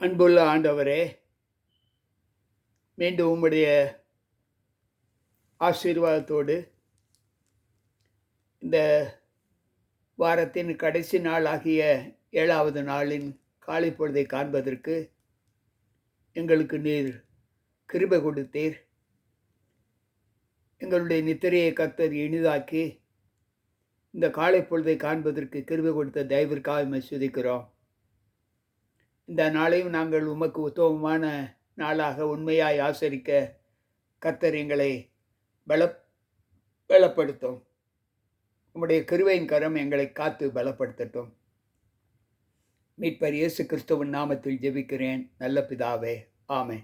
அன்புள்ள ஆண்டவரே மீண்டும் உம்முடைய ஆசீர்வாதத்தோடு இந்த வாரத்தின் கடைசி நாளாகிய ஏழாவது நாளின் காலை பொழுதை காண்பதற்கு எங்களுக்கு நீர் கிருபை கொடுத்தீர். எங்களுடைய நித்திரையை கத்தர் இனிதாக்கி இந்த காலை பொழுதை காண்பதற்கு கிருபை கொடுத்த தயவிற்காக உம்மை இந்த நாளையும் நாங்கள் உமக்கு உத்தமமான நாளாக உண்மையாய் ஆசரிக்க கத்தர் எங்களை பல பலப்படுத்தும். உம்முடைய கிருவையின் கரம் எங்களை காத்து பலப்படுத்தட்டும். மீட்பர் இயேசு கிறிஸ்துவின் நாமத்தில் ஜெபிக்கிறேன். நல்ல பிதாவே ஆமே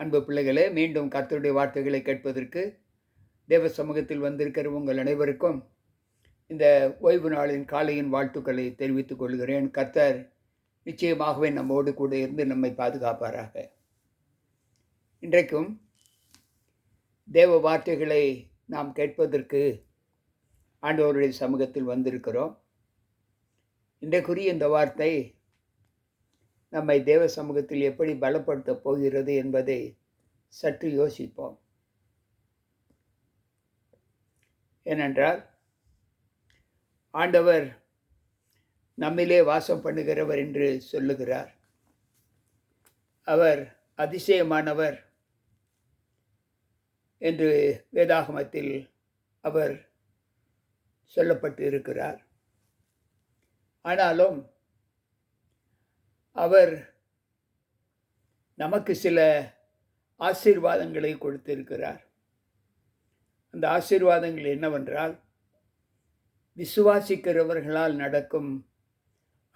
அன்பு பிள்ளைகளே மீண்டும் கர்த்தருடைய வார்த்தைகளை கேட்பதற்கு தேவ சமூகத்தில் வந்திருக்கிற உங்கள் அனைவருக்கும் இந்த ஓய்வு நாளின் காலையின் வாழ்த்துக்களை தெரிவித்துக் கொள்கிறேன். கர்த்தர் நிச்சயமாகவே நம்மோடு கூட இருந்து நம்மை பாதுகாப்பாராக. இன்றைக்கும் தேவ வார்த்தைகளை நாம் கேட்பதற்கு ஆண்டவருடைய சமூகத்தில் வந்திருக்கிறோம். இன்றைக்குரிய இந்த வார்த்தை நம்மை தேவ சமூகத்தில் எப்படி பலப்படுத்தப் போகிறது என்பதை சற்று யோசிப்போம். ஏனென்றால் ஆண்டவர் நம்மிலே வாசம் பண்ணுகிறவர் என்று சொல்லுகிறார். அவர் அதிசயமானவர் என்று வேதாகமத்தில் அவர் சொல்லப்பட்டு இருக்கிறார். ஆனாலும் அவர் நமக்கு சில ஆசீர்வாதங்களை கொடுத்திருக்கிறார். அந்த ஆசீர்வாதங்கள் என்னவென்றால் விசுவாசிக்கிறவர்களால் நடக்கும்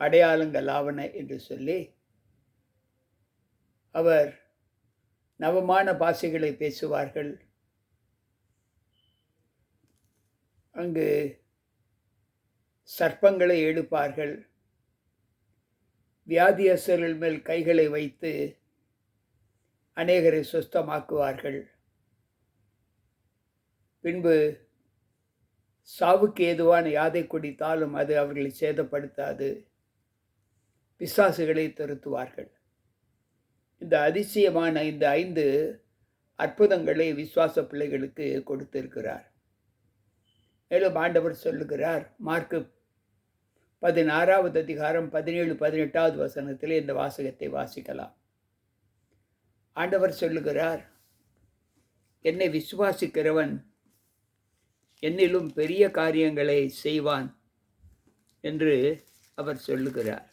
அடையாளங்கள் ஆவன என்று சொல்லி அவர் நவமான பாஷைகளை பேசுவார்கள். அங்கு சர்ப்பங்களை எடுப்பார்கள் வியாதியஸ்தர்கள் மேல் கைகளை வைத்து அநேகரை சுஸ்தமாக்குவார்கள். பின்பு சாவுக்கு ஏதுவான யாதை குடித்தாலும் அது அவர்களை சேதப்படுத்தாது. பிசாசுகளை திருத்துவார்கள். இந்த அதிசயமான இந்த ஐந்து அற்புதங்களை விசுவாச பிள்ளைகளுக்கு கொடுத்திருக்கிறார். மேலும் ஆண்டவர் சொல்லுகிறார் மார்க்கு பதினாறாவது அதிகாரம் பதினேழு பதினெட்டாவது வசனத்தில் இந்த வாசகத்தை வாசிக்கலாம். ஆண்டவர் சொல்லுகிறார் என்னை விசுவாசிக்கிறவன் என்னிலும் பெரிய காரியங்களை செய்வான் என்று அவர் சொல்லுகிறார்.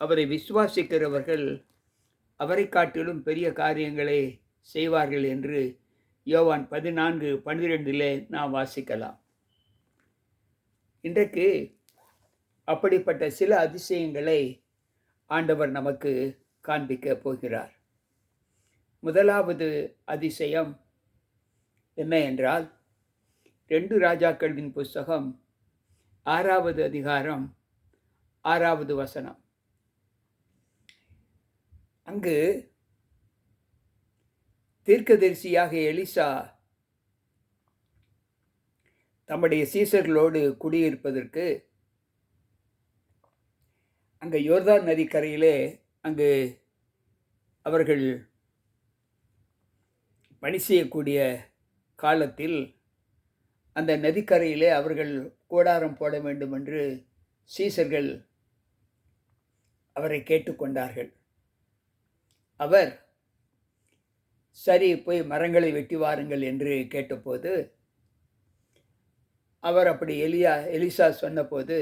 அவரை விசுவாசிக்கிறவர்கள் அவரை காட்டிலும் பெரிய காரியங்களை செய்வார்கள் என்று யோவான் பதினான்கு பன்னிரெண்டிலே நாம் வாசிக்கலாம். இன்றைக்கு அப்படிப்பட்ட சில அதிசயங்களை ஆண்டவர் நமக்கு காண்பிக்க போகிறார். முதலாவது அதிசயம் என்ன என்றால் ரெண்டு ராஜாக்களின் புஸ்தகம் ஆறாவது அதிகாரம் ஆறாவது வசனம். அங்கு தீர்க்கதரிசியாக எலிசா தம்முடைய சீசர்களோடு குடியிருப்பதற்கு அங்கே யோர்தான் நதிக்கரையிலே அங்கு அவர்கள் பணி செய்யக்கூடிய காலத்தில் அந்த நதிக்கரையிலே அவர்கள் கூடாரம் போட வேண்டும் என்று சீசர்கள் அவரை கேட்டுக்கொண்டார்கள். அவர் சரி போய் மரங்களை வெட்டி வாருங்கள் என்று கேட்டபோது அவர் அப்படி எலியா எலிசா சொன்னபோது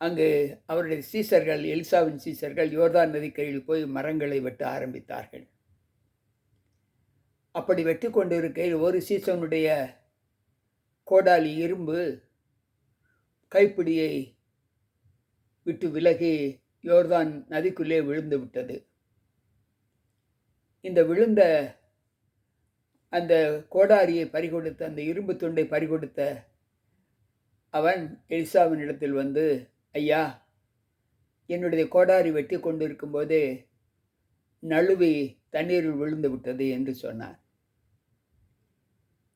அங்கு அவருடைய சீசர்கள் எலிசாவின் சீசர்கள் யோர்தான் நதிக்கரையில் போய் மரங்களை வெட்ட ஆரம்பித்தார்கள். அப்படி வெட்டி கொண்டிருக்கையில் ஒரு சீசனுடைய கோடாலி இரும்பு கைப்பிடியை விட்டு விலகி யோர்தான் நதிக்குள்ளே விழுந்து விட்டது. இந்த விழுந்த அந்த கோடாரியை பறிகொடுத்த அந்த இரும்பு துண்டை பறிகொடுத்த அவன் எலிசாவின் இடத்தில் வந்து ஐயா என்னுடைய கோடாரி வெட்டி கொண்டிருக்கும் போதே நழுவி தண்ணீரில் விழுந்து விட்டது என்று சொன்னார்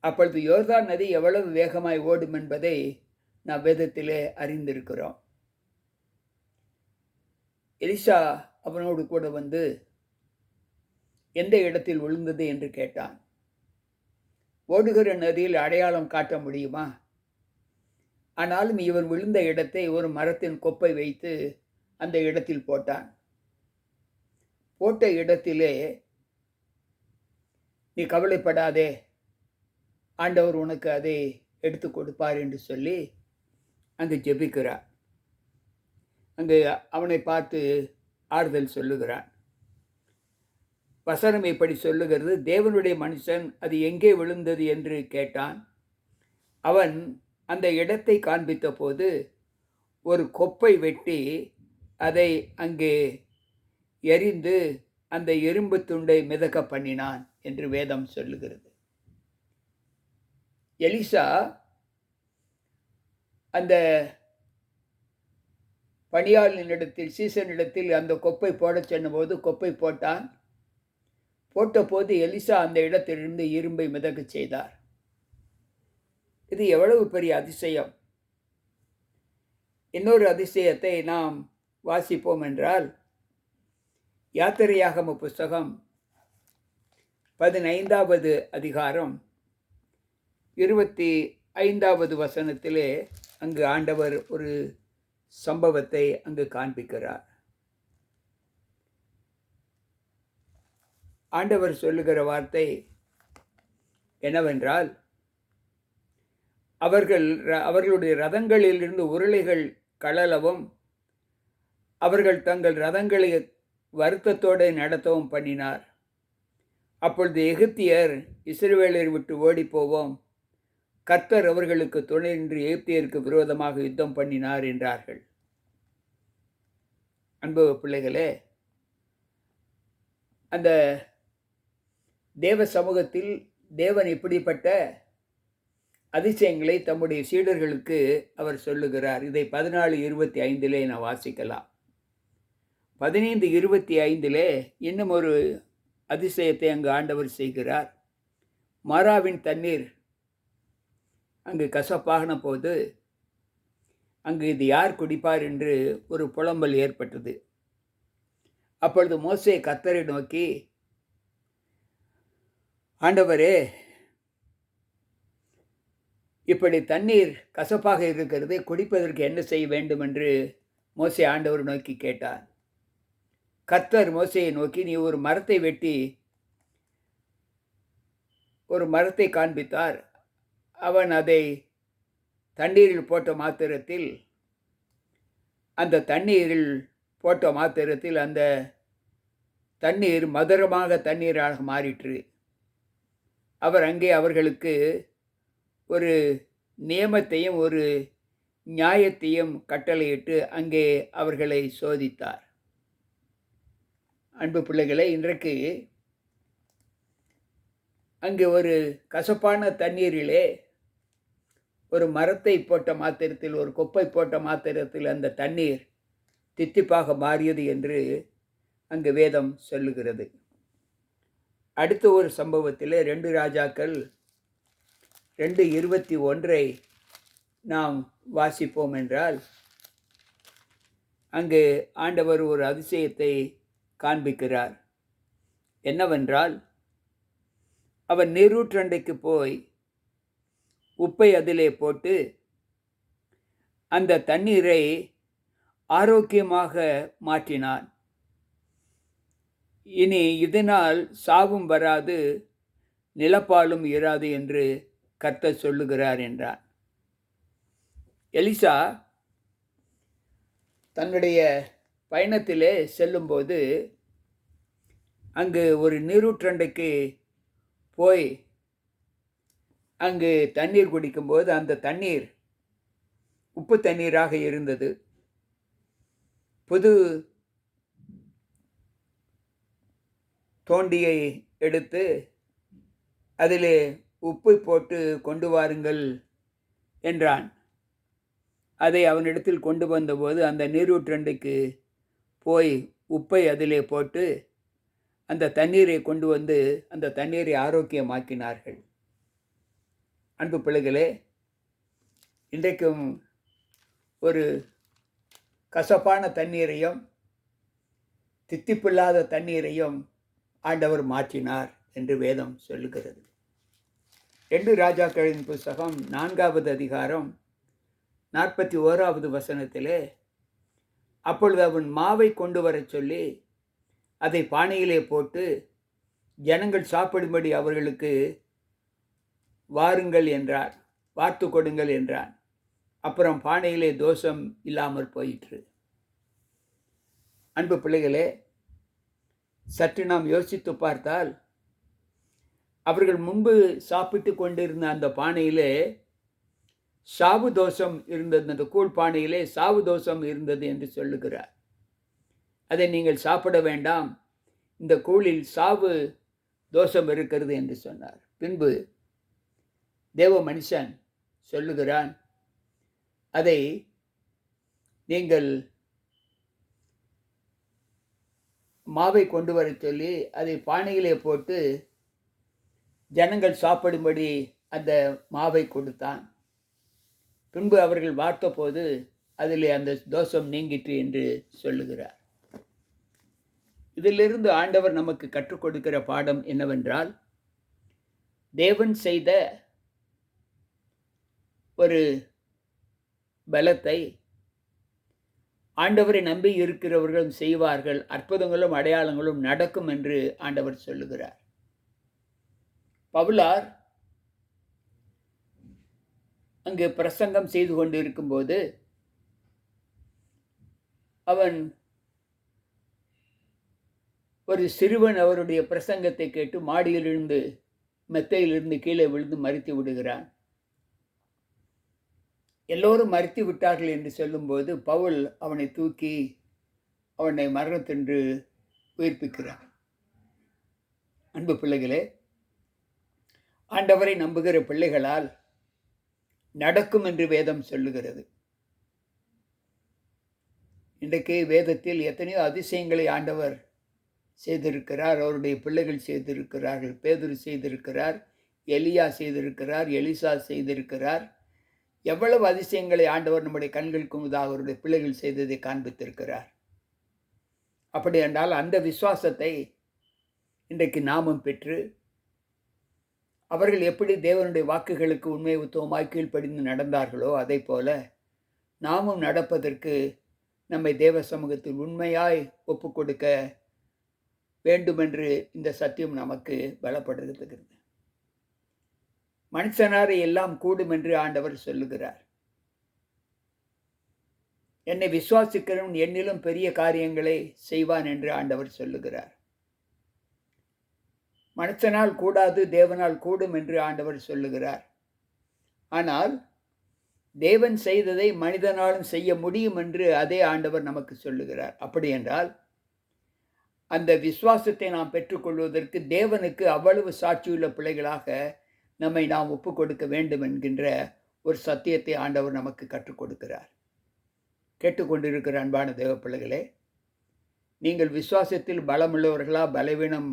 அப்பொழுது யோர்தான் நதி எவ்வளவு வேகமாய் ஓடும் என்பதை நாம் வேதத்திலே அறிந்திருக்கிறோம். எலிசா அவனோடு கூட வந்து எந்த இடத்தில் விழுந்தது என்று கேட்டான். ஓடுகிற நதியில் அடையாளம் காட்ட முடியுமா? ஆனாலும் இவர் விழுந்த இடத்தை ஒரு மரத்தின் கொப்பை வைத்து அந்த இடத்தில் போட்டான். போட்ட இடத்திலே நீ கவலைப்படாதே ஆண்டவர் உனக்கு அதை எடுத்து கொடுப்பார் என்று சொல்லி அங்கு ஜெபிக்கிறார். அங்கு அவனை பார்த்து ஆறுதல் சொல்லுகிறான். வசனம் இப்படி சொல்லுகிறது தேவனுடைய மனுஷன் அது எங்கே விழுந்தது? என்று கேட்டான். அவன் அந்த இடத்தை காண்பித்த போது ஒரு கொப்பை வெட்டி அதை அங்கே எரிந்து அந்த எறும்பு துண்டை மிதக்க பண்ணினான் என்று வேதம் சொல்லுகிறது. எலிசா அந்த பணியாளனிடத்தில் சீசனிடத்தில் அந்த கொப்பை போடச் சொன்னபோது கொப்பை போட்டான். போட்டபோது எலிசா அந்த இடத்திலிருந்து இரும்பை மிதக்கச் செய்தார். இது எவ்வளவு பெரிய அதிசயம். இன்னொரு அதிசயத்தை நாம் வாசிப்போம் என்றால் யாத்திரையாகம புஸ்தகம் பதினைந்தாவது அதிகாரம் இருபத்தி ஐந்தாவது வசனத்திலே அங்கு ஆண்டவர் ஒரு சம்பவத்தை அங்கு காண்பிக்கிறார். ஆண்டவர் சொல்லுகிற வார்த்தை என்னவென்றால் அவர்கள் அவர்களுடைய ரதங்களிலிருந்து உருளைகள் கழலவும் அவர்கள் தங்கள் ரதங்களை வருத்தத்தோடு நடத்தவும் பண்ணினார். அப்பொழுது எகிப்தியர் இஸ்ரவேலரை விட்டு ஓடிப்போவோம். கர்த்தர் அவர்களுக்கு துணை நின்று எகிப்தியருக்கு விரோதமாக யுத்தம் பண்ணினார் என்றார்கள். அன்பு பிள்ளைகளே அந்த தேவ சமூகத்தில் தேவன் இப்படிப்பட்ட அதிசயங்களை தம்முடைய சீடர்களுக்கு அவர் சொல்லுகிறார். இதை பதினாலு இருபத்தி ஐந்திலே நான் வாசிக்கலாம். பதினைந்து இருபத்தி ஐந்திலே இன்னும் ஒரு அதிசயத்தை அங்கு ஆண்டவர் செய்கிறார். மாறாவின் தண்ணீர் அங்கு கசப்பாகின போது அங்கு இது யார் குடிப்பார் என்று ஒரு புலம்பல் ஏற்பட்டது. அப்பொழுது மோசே கத்தரை நோக்கி ஆண்டவரே இப்படி தண்ணீர் கசப்பாக இருக்கிறது குடிப்பதற்கு என்ன செய்ய வேண்டும் என்று மோசை ஆண்டவர் நோக்கி கேட்டார். கர்த்தர் மோசையை நோக்கி நீ ஒரு மரத்தை வெட்டி ஒரு மரத்தை காண்பித்தார். அவன் அதை தண்ணீரில் போட்ட மாத்திரத்தில் அந்த தண்ணீரில் போட்ட மாத்திரத்தில் அந்த தண்ணீர் மதுரமாக தண்ணீராக மாறிற்று. அவர் அங்கே அவர்களுக்கு ஒரு நியமத்தையும் ஒரு நியாயத்தையும் கட்டளையிட்டு அங்கே அவர்களை சோதித்தார். அன்பு பிள்ளைகளை இன்றைக்கு அங்கே ஒரு கசப்பான தண்ணீரிலே ஒரு மரத்தை போட்ட மாத்திரத்தில் ஒரு கொப்பை போட்ட மாத்திரத்தில் அந்த தண்ணீர் தித்திப்பாக மாறியது என்று அங்கு வேதம் சொல்லுகிறது. அடுத்த ஒரு சம்பவத்தில் ரெண்டு ராஜாக்கள் ரெண்டு இருபத்தி ஒன்றை நாம் வாசிப்போம் என்றால் அங்கு ஆண்டவர் ஒரு அதிசயத்தை காண்பிக்கிறார். என்னவென்றால் அவர் நீரூற்றண்டைக்கு போய் உப்பை அதிலே போட்டு அந்த தண்ணீரை ஆரோக்கியமாக மாற்றினான். இனி இதனால் சாவும் வராது நிலப்பாலும் இராது என்று கர்த்த சொல்லுகிறார் என்றார். எலிசா தன்னுடைய பயணத்திலே செல்லும்போது அங்கு ஒரு நீரூற்றண்டைக்கு போய் அங்கு தண்ணீர் குடிக்கும்போது அந்த தண்ணீர் உப்பு தண்ணீராக இருந்தது. புது தோண்டியை எடுத்து அதிலே உப்பு போட்டு கொண்டு வாருங்கள் என்றான். அதை அவனிடத்தில் கொண்டு வந்தபோது அந்த நீரூற்றண்டுக்கு போய் உப்பை அதிலே போட்டு அந்த தண்ணீரை கொண்டு வந்து அந்த தண்ணீரை ஆரோக்கியமாக்கினார்கள். அன்பு பிள்ளைகளே இன்றைக்கும் ஒரு கசப்பான தண்ணீரையும் தித்திப்பில்லாத தண்ணீரையும் ஆண்டவர் மாற்றினார் என்று வேதம் சொல்லுகிறது. ரெண்டு ராஜாக்களின் புஸ்தகம் நான்காவது அதிகாரம் நாற்பத்தி ஓராவது வசனத்திலே அப்பொழுது அவன் மாவை கொண்டு வரச் சொல்லி அதை பானையிலே போட்டு ஜனங்கள் சாப்பிடும்படி அவர்களுக்கு வாருங்கள் என்றார் வார்த்து கொடுங்கள் என்றான். அப்புறம் பானையிலே தோஷம் இல்லாமல் போயிற்று. அன்பு பிள்ளைகளே சற்று நாம் யோசித்து பார்த்தால் அவர்கள் முன்பு சாப்பிட்டு கொண்டிருந்த அந்த பானையிலே சாவு தோஷம் இருந்தது அந்த கூழ் பானையிலே சாவு தோஷம் இருந்தது என்று சொல்லுகிறார். அதை நீங்கள் சாப்பிட வேண்டாம் இந்த கூழில் சாவு தோஷம் இருக்கிறது என்று சொன்னார். பின்பு தேவ மனுஷன் சொல்லுகிறான் அதை நீங்கள் மாவை கொண்டு வர சொல்லி அதை பானையிலே போட்டு ஜனங்கள் சாப்பிடும்படி அந்த மாவை கொடுத்தான். பின்பு அவர்கள் பார்த்தபோது அதில் அந்த தோஷம் நீங்கிற்று என்று சொல்லுகிறார். இதிலிருந்து ஆண்டவர் நமக்கு கற்றுக் கொடுக்கிற பாடம் என்னவென்றால் தேவன் செய்த ஒரு பலத்தை ஆண்டவரை நம்பி இருக்கிறவர்களும் செய்வார்கள் அற்புதங்களும் அடையாளங்களும் நடக்கும் என்று ஆண்டவர் சொல்லுகிறார். பவுலார் அங்கு பிரசங்கம் செய்து கொண்டு இருக்கும்போது அவன் ஒரு சிறுவன் அவருடைய பிரசங்கத்தை கேட்டு மாடியிலிருந்து மெத்தையிலிருந்து கீழே விழுந்து மறித்து விடுகிறான். எல்லோரும் மறித்து விட்டார்கள் என்று சொல்லும்போது பவுல் அவனை தூக்கி அவனை மரணத்தென்று உயிர்ப்பிக்கிறார். அன்பு பிள்ளைகளே ஆண்டவரை நம்புகிற பிள்ளைகளால் நடக்கும் என்று வேதம் சொல்லுகிறது. இன்றைக்கு வேதத்தில் எத்தனையோ அதிசயங்களை ஆண்டவர் செய்திருக்கிறார் அவருடைய பிள்ளைகள் செய்திருக்கிறார்கள். பேதுரு செய்திருக்கிறார் எலியா செய்திருக்கிறார் எலிசா செய்திருக்கிறார். எவ்வளவு அதிசயங்களை ஆண்டவர் நம்முடைய கண்களுக்கு முதாக அவருடைய பிள்ளைகள் செய்ததை காண்பித்திருக்கிறார். அப்படி என்றால் அந்த விசுவாசத்தை இன்றைக்கு நாமும் பெற்று அவர்கள் எப்படி தேவனுடைய வாக்குகளுக்கு உண்மை உத்தவமாய் கீழ்ப்படிந்து நடந்தார்களோ அதை போல நாமும் நடப்பதற்கு நம்மை தேவ சமூகத்தில் உண்மையாய் ஒப்பு கொடுக்க வேண்டுமென்று இந்த சத்தியம் நமக்கு பலப்படுத்துகிறது மனுஷனாரை எல்லாம் கூடும் என்று ஆண்டவர் சொல்லுகிறார். என்னை விசுவாசிக்கிறவன் என்னிலும் பெரிய காரியங்களை செய்வான் என்று ஆண்டவர் சொல்லுகிறார். மனுஷனால் கூடாது தேவனால் கூடும் என்று ஆண்டவர் சொல்லுகிறார். ஆனால் தேவன் செய்ததை மனிதனாலும் செய்ய முடியும் என்று அதே ஆண்டவர் நமக்கு சொல்லுகிறார். அப்படி என்றால் அந்த விசுவாசத்தை நாம் பெற்றுக்கொள்வதற்கு தேவனுக்கு அவ்வளவு சாட்சியுள்ள பிள்ளைகளாக நம்மை நாம் ஒப்பு கொடுக்க வேண்டும் என்கின்ற ஒரு சத்தியத்தை ஆண்டவர் நமக்கு கற்றுக் கொடுக்கிறார் கேட்டுக்கொண்டிருக்கிற அன்பான தேவ பிள்ளைகளே நீங்கள் விசுவாசத்தில் பலமுள்ளவர்களா பலவீனம்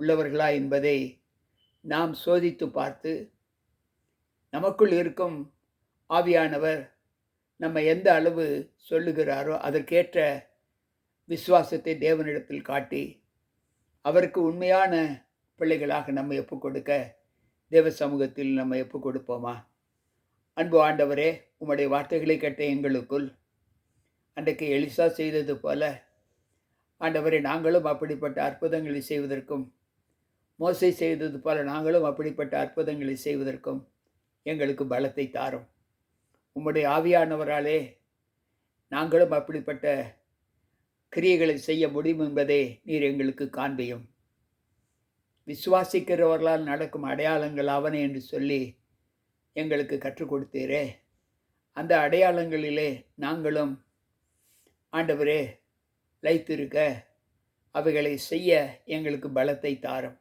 உள்ளவர்களா என்பதை நாம் சோதித்து பார்த்து நமக்குள் இருக்கும் ஆவியானவர் நம்ம எந்த அளவு சொல்லுகிறாரோ அதற்கேற்ற விசுவாசத்தை தேவனிடத்தில் காட்டி அவருக்கு உண்மையான பிள்ளைகளாக நம்ம ஒப்பு கொடுக்க தேவ சமூகத்தில் நம்ம எப்போ கொடுப்போமா? அன்பு ஆண்டவரே உம்முடைய வார்த்தைகளை கேட்ட எங்களுக்குள். அன்றைக்கு எலிசா செய்தது போல ஆண்டவரை நாங்களும் அப்படிப்பட்ட அற்புதங்களை செய்வதற்கும் மோசை செய்தது போல நாங்களும் அப்படிப்பட்ட அற்புதங்களை செய்வதற்கும் எங்களுக்கு பலத்தை தாரும். உம்முடைய ஆவியானவராலே நாங்களும் அப்படிப்பட்ட கிரியைகளை செய்ய முடியும் என்பதை நீர் எங்களுக்கு காண்பியும். விசுவாசிக்கிறவர்களால் நடக்கும் அடையாளங்கள் அவனை என்று சொல்லி எங்களுக்கு கற்றுக் கொடுத்தீரே. அந்த அடையாளங்களிலே நாங்களும் ஆண்டவரே லைத்திருக்க அவைகளை செய்ய எங்களுக்கு பலத்தை தாரும்.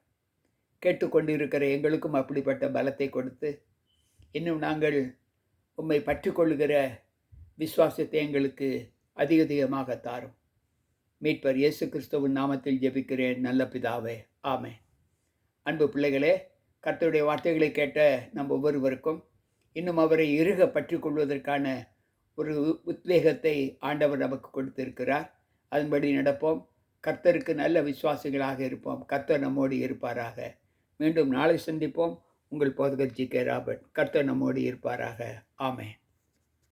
கேட்டுக்கொண்டிருக்கிற எங்களுக்கும் அப்படிப்பட்ட பலத்தை கொடுத்து இன்னும் நாங்கள் உம்மை பற்றிக்கொள்கிற விசுவாசத்தை எங்களுக்கு அதிக அதிகமாக தாரும். மீட்பர் இயேசு கிறிஸ்துவின் நாமத்தில் ஜெபிக்கிறேன். நல்ல பிதாவே. ஆமே அன்பு பிள்ளைகளே கர்த்தருடைய வார்த்தைகளை கேட்ட நம் ஒவ்வொருவருக்கும் இன்னும் அவரை இறுக பற்றி கொள்வதற்கான ஒரு உத்வேகத்தை ஆண்டவர் நமக்கு கொடுத்திருக்கிறார். அதன்படி நடப்போம். கர்த்தருக்கு நல்ல விசுவாசிகளாக இருப்போம். கர்த்தர் நம்மோடு இருப்பாராக. மீண்டும் நாளை சந்திப்போம். உங்கள் போதகர் ஜி கே ராபர்ட். கர்த்தர் நம்மோடு இருப்பாராக. ஆமேன்.